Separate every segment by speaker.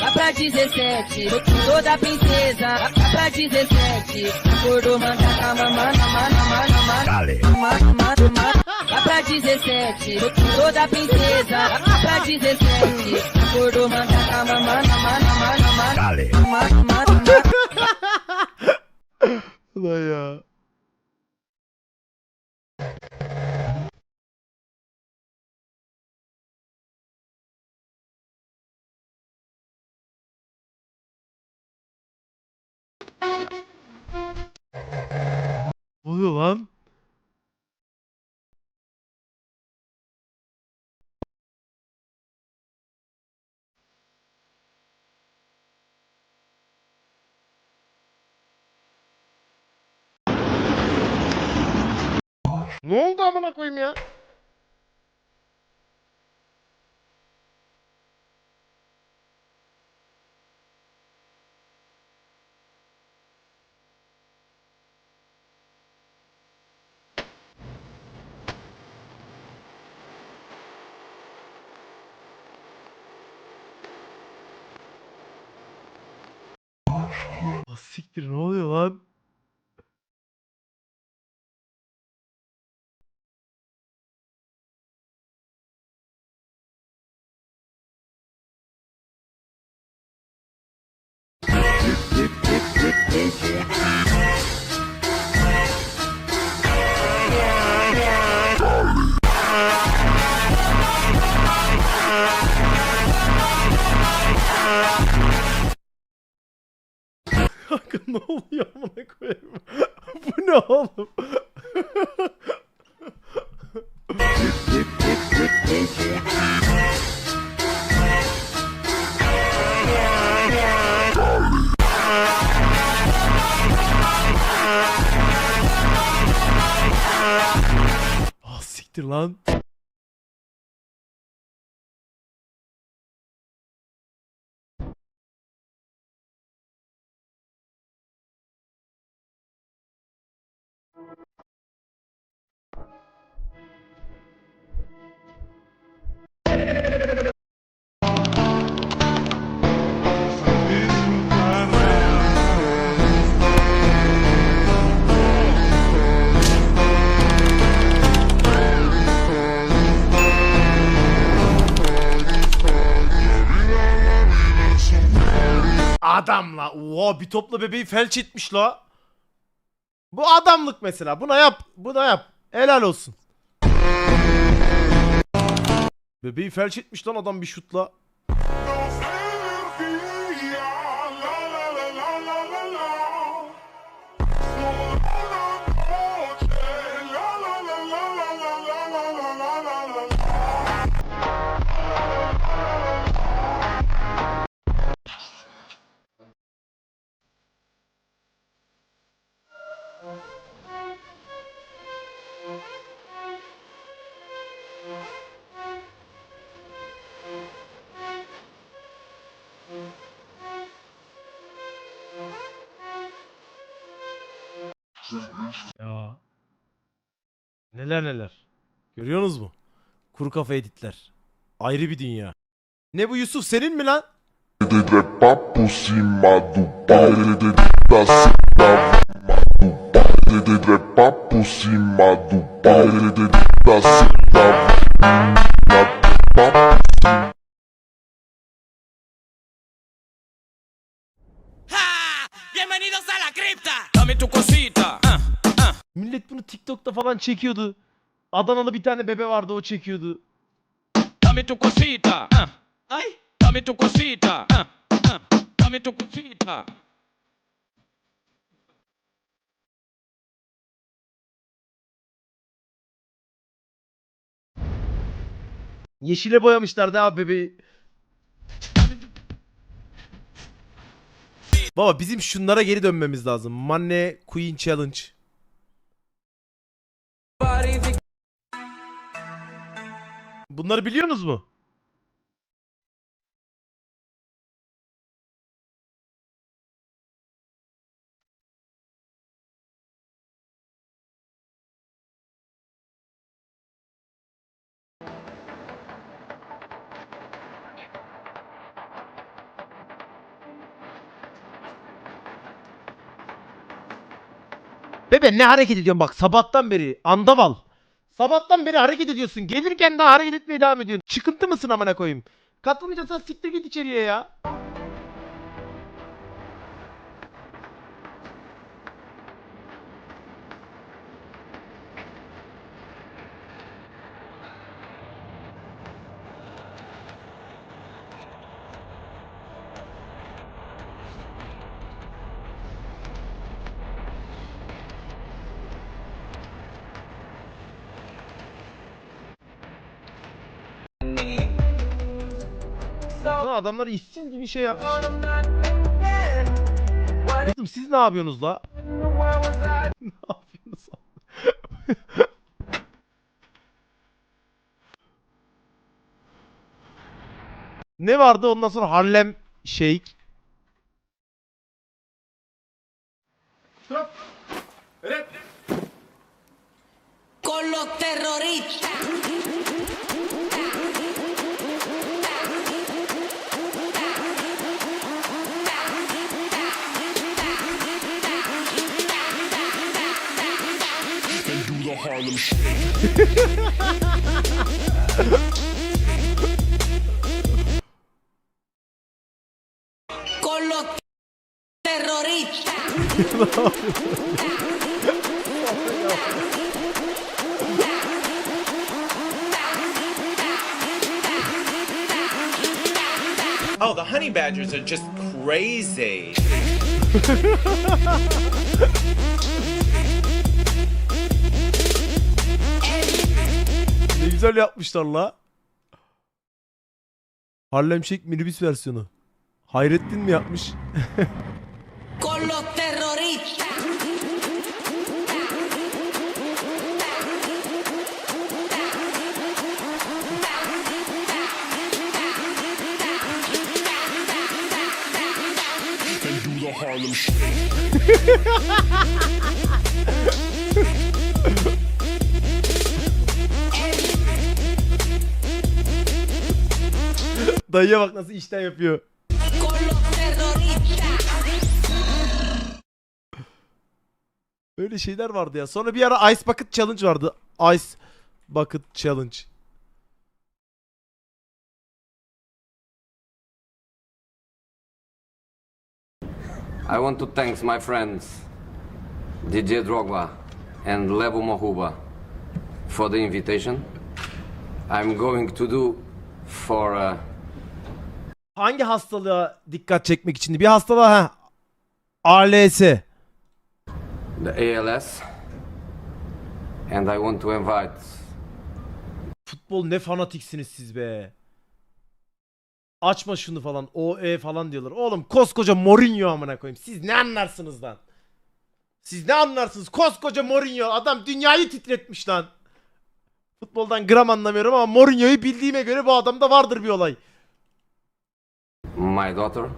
Speaker 1: Lá pra 17, toda princesa. Lá pra 17, acordou, manda, mana, mana, mana, mana.
Speaker 2: Dale.
Speaker 1: Mana, mana. Lá pra 17, toda princesa. Lá pra 17, acordou, manda, mana, mana, mana, mana, mana.
Speaker 2: Dale.
Speaker 1: Mana, mana, mana.
Speaker 3: Oluyor lan? Ne oldu amına koyayım ya? Siktir ne oluyor lan? Ne oluyor amına koyayım? Bu ne oğlum? Ah siktir lan. Adamla. Oha bir topla bebeği felç etmiş la. Bu adamlık mesela. Buna yap. Buna yap. Helal olsun. Bebeği felç etmiş lan adam bir şutla. Ya. Neler neler. Görüyorsunuz mu? Kuru kafa editler. Ayrı bir dünya. Ne bu Yusuf senin mi lan?
Speaker 4: De papo cima do pau de da papo
Speaker 5: ¡Bienvenidos a la cripta! Dame tu cosita. ah, ah.
Speaker 3: Millet bunu TikTok'ta falan çekiyordu. Adanalı bir tane bebe vardı o çekiyordu.
Speaker 5: Dame tu cosita. ah. Ay, dame tu cosita. Dame tu cosita.
Speaker 3: Yeşile boyamışlardı abi bebeği. Baba bizim şunlara geri dönmemiz lazım. Money Queen Challenge. Bunları biliyorsunuz mu? Bebe ne hareket ediyorsun bak sabahtan beri andaval. Sabahtan beri hareket ediyorsun. Gelirken daha hareket etmeye devam ediyorsun. Çıkıntı mısın amına koyayım? Katılmayacaksan siktir git içeriye ya. Lan adamlar işsiz gibi şey yapmış. Kızım siz ne yapıyorsunuz la? ne yapıyorsunuz? ne vardı ondan sonra Harlem Shake.
Speaker 2: con los terroristas. Con los terroristas.
Speaker 6: Oh, the honey badgers are just crazy.
Speaker 3: güzel yapmışlar la. Harlem Shake minibüs versiyonu. Hayrettin mi yapmış?
Speaker 2: Con los
Speaker 3: Dayıya bak nasıl işten yapıyor. Öyle şeyler vardı ya. Sonra bir ara Ice Bucket Challenge vardı. Ice Bucket Challenge.
Speaker 7: I want to thank my friends DJ Drogba and Levo Mohuba for the invitation. I'm going to do for uh,
Speaker 3: Hangi hastalığa dikkat çekmek için? Bir hastalığa ha. ALS.
Speaker 7: the ALS, and I want to invite
Speaker 3: Futbol ne fanatiksiniz siz be. Açma şunu falan. OE falan diyorlar. Oğlum koskoca Mourinho amına koyayım. Siz ne anlarsınız lan? Siz ne anlarsınız? Koskoca Mourinho. Adam dünyayı titretmiş lan. Futboldan gram anlamıyorum ama Mourinho'yu bildiğime göre bu adamda vardır bir olay.
Speaker 7: My daughter,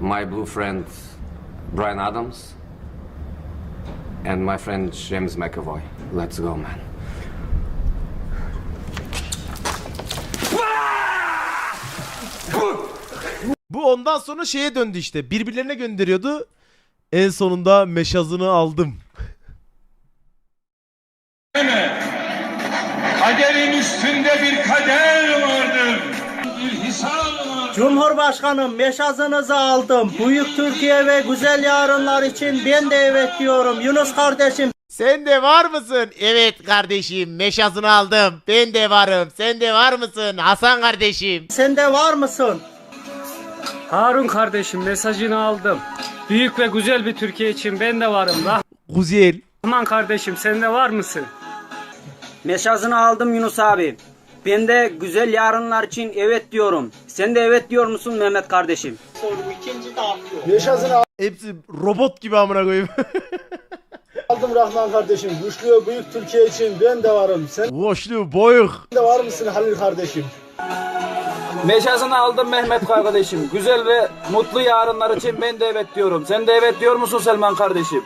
Speaker 7: my blue friend Brian Adams, and my friend James McAvoy. Let's go, man.
Speaker 3: Bu ondan sonra şeye döndü işte. Birbirlerine gönderiyordu. En sonunda meşazını aldım.
Speaker 8: Kaderin üstünde bir kader vardır.
Speaker 9: Cumhurbaşkanım meşazınızı aldım. Büyük Türkiye ve güzel yarınlar için ben de evet diyorum. Yunus kardeşim
Speaker 3: Sen de var mısın? Evet kardeşim meşazını aldım. Ben de varım. Sen de var mısın? Hasan kardeşim.
Speaker 9: sen de var mısın?
Speaker 10: Harun kardeşim mesajını aldım. Büyük ve güzel bir Türkiye için ben de varım.
Speaker 3: Güzel.
Speaker 10: Rahman kardeşim sen de var mısın?
Speaker 9: Meşazını aldım Yunus abi. Ben de güzel yarınlar için evet diyorum. Sen de evet diyor musun Mehmet kardeşim?
Speaker 3: Hepsi robot gibi amına koyayım.
Speaker 11: Aldım Rahman kardeşim. Güçlü büyük Türkiye için ben de varım. Sen
Speaker 3: Boşlu boyuk.
Speaker 11: de var mısın Halil kardeşim?
Speaker 9: Meşazını aldım Mehmet kardeşim. Güzel ve mutlu yarınlar için ben de evet diyorum. Sen de evet diyor musun Selman kardeşim?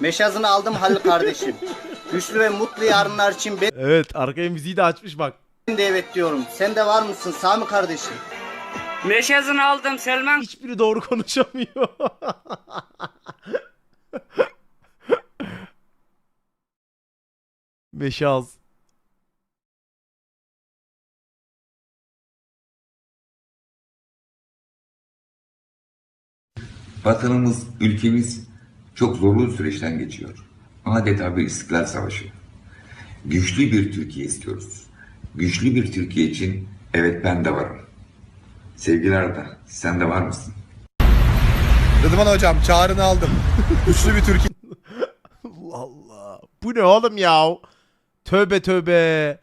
Speaker 9: Meşazını aldım Halil kardeşim. Güçlü ve mutlu yarınlar için ben
Speaker 3: Evet arkaya müziği de açmış bak.
Speaker 9: de evet diyorum. Sen de var mısın Sami kardeşim?
Speaker 10: Meşesini aldım Selman.
Speaker 3: Hiçbiri doğru konuşamıyor. Beşi az.
Speaker 12: Vatanımız, ülkemiz çok zorlu bir süreçten geçiyor. Adeta bir istiklal savaşı. Güçlü bir Türkiye istiyoruz. Güçlü bir Türkiye için evet ben de varım. Sevgili Arda, sen de var mısın?
Speaker 13: Rıdvan hocam çağrını aldım. Güçlü bir Türkiye
Speaker 3: Allah Allah. Bu ne oğlum ya? Tövbe tövbe.